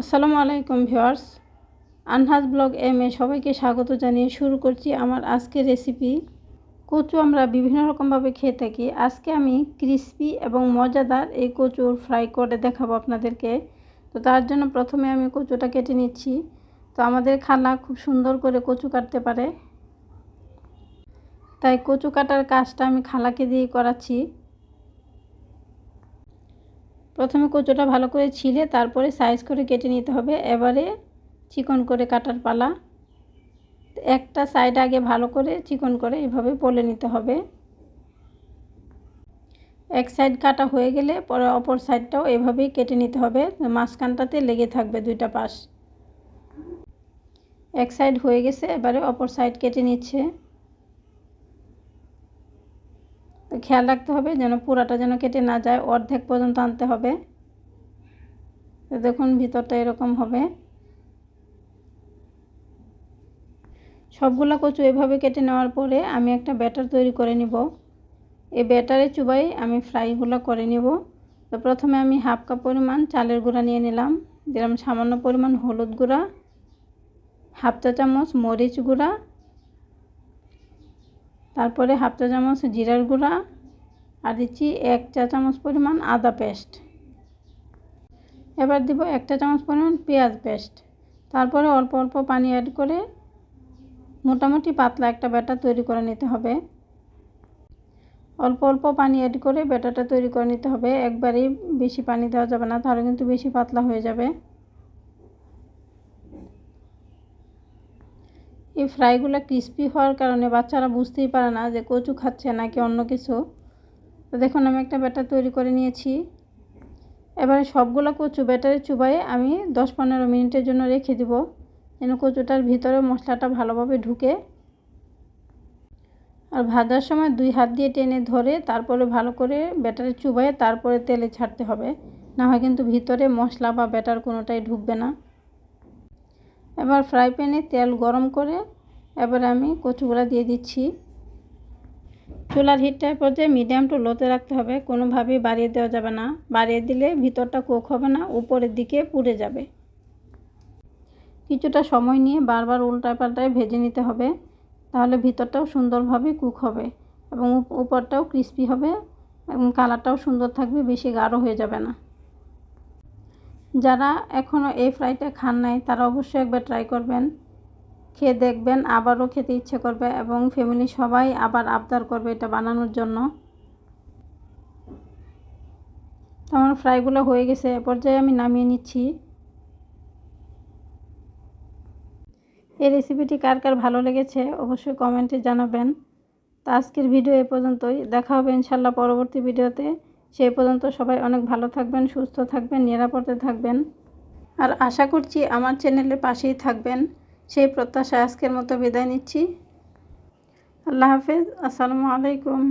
আসসালামু আলাইকুম viewers Anhaj vlog M A সবাইকে স্বাগত জানিয়ে শুরু করছি আমার আজকের রেসিপি। কচু আমরা বিভিন্ন রকমভাবে খেয়ে থাকি। আজকে আমি ক্রিসপি এবং মজাদার এই কচুর ফ্রাই করে দেখাবো আপনাদেরকে। তো তার জন্য প্রথমে আমি কচুটা কেটে নিচ্ছি। তো আমাদের খালা খুব সুন্দর করে কচু কাটতে পারে। তাই কচু কাটার কাজটা আমি খালাকে দিয়েই করাচ্ছি। প্রথমে কচুটা ভালো করে ছিলে, তারপরে সাইজ করে কেটে নিতে হবে। এবারে চিকন করে কাটার পালা। একটা সাইড আগে ভালো করে চিকন করে এভাবে পলে নিতে হবে। এক সাইড কাটা হয়ে গেলে পরে অপর সাইডটাও এভাবেই কেটে নিতে হবে। মাঝখানটাতে লেগে থাকবে দুইটা পাশ। এক সাইড হয়ে গেছে, এবারে অপর সাইড কেটে নিচ্ছে তো খেয়াল রাখতে হবে যেন পুরাটা যেন কেটে না যায়, অর্ধেক পর্যন্ত আনতে হবে। তো দেখুন ভিতরটা এরকম হবে। সবগুলো কচু এভাবে কেটে নেওয়ার পরে আমি একটা ব্যাটার তৈরি করে নিব। এই ব্যাটারে চুবাই আমি ফ্রাইগুলো করে নিব। তো প্রথমে আমি হাফ কাপ পরিমাণ চালের গুঁড়া নিয়ে নিলাম। দিলাম সামান্য পরিমাণ হলুদ গুঁড়া, হাফ চা চামচ মরিচ গুঁড়া তারপরে হাফ চা চামচ জিরার গুঁড়া আর দিচ্ছি এক চা চামচ পরিমাণ আদা পেস্ট। এবার দিব এক চা চামচ পরিমাণ পেঁয়াজ পেস্ট। তারপরে অল্প অল্প পানি অ্যাড করে মোটামুটি পাতলা একটা ব্যাটার তৈরি করে নিতে হবে। অল্প অল্প পানি অ্যাড করে ব্যাটারটা তৈরি করে নিতে হবে। একবারেই বেশি পানি দেওয়া যাবে না, তাহলে কিন্তু বেশি পাতলা হয়ে যাবে। এই ফ্রাইগুলো ক্রিস্পি হওয়ার কারণে বাচ্চারা বুঝতেই পারে না যে কচু খাচ্ছে নাকি অন্য কিছু। তো দেখুন, আমি একটা ব্যাটার তৈরি করে নিয়েছি। এবারে সবগুলো কচু ব্যাটারে চুবাইয়ে আমি দশ পনেরো মিনিটের জন্য রেখে দিব, যেন কচুটার ভিতরে মশলাটা ভালোভাবে ঢুকে। আর ভাজার সময় দুই হাত দিয়ে টেনে ধরে তারপরে ভালো করে ব্যাটারে চুবাইয়ে তারপরে তেলে ছাড়তে হবে। না হয় কিন্তু ভিতরে মশলা বা ব্যাটার কোনোটাই ঢুকবে না। এবার ফ্রাই প্যানে তেল গরম করে এবার আমি কচুগুলা দিয়ে দিচ্ছি। চুলার হিটটার পর্যায়ে মিডিয়াম টু লোতে রাখতে হবে। কোনোভাবেই বাড়িয়ে দেওয়া যাবে না। বাড়িয়ে দিলে ভিতরটা কোক হবে না, উপরের দিকে পুড়ে যাবে। কিছুটা সময় নিয়ে বারবার উল্টায় পাল্টায় ভেজে নিতে হবে। তাহলে ভিতরটাও সুন্দরভাবে কুক হবে এবং উপরটাও ক্রিস্পি হবে এবং কালারটাও সুন্দর থাকবে, বেশি গাঢ় হয়ে যাবে না। যারা এখনও এই ফ্রাইটা খান নাই, তারা অবশ্যই একবার ট্রাই করবেন। খেয়ে দেখবেন, আবারও খেতে ইচ্ছে করবে এবং ফ্যামিলি সবাই আবার আবদার করবে এটা বানানোর জন্য। আমার ফ্রাইগুলো হয়ে গেছে, এ পর্যায়ে আমি নামিয়ে নিচ্ছি। এই রেসিপিটি কার কার ভালো লেগেছে অবশ্যই কমেন্টে জানাবেন। তো আজকের ভিডিও এ পর্যন্তই, দেখা হবে ইনশাল্লাহ পরবর্তী ভিডিওতে সেই পর্যন্ত সবাই অনেক ভালো থাকবেন, সুস্থ থাকবেন, নিরাপদে থাকবেন। আর আশা করছি আমার চ্যানেলের পাশেই থাকবেন। সেই প্রত্যাশা আজকের মতো বিদায় নিচ্ছি। আল্লাহ হাফেজ। আসসালামু আলাইকুম।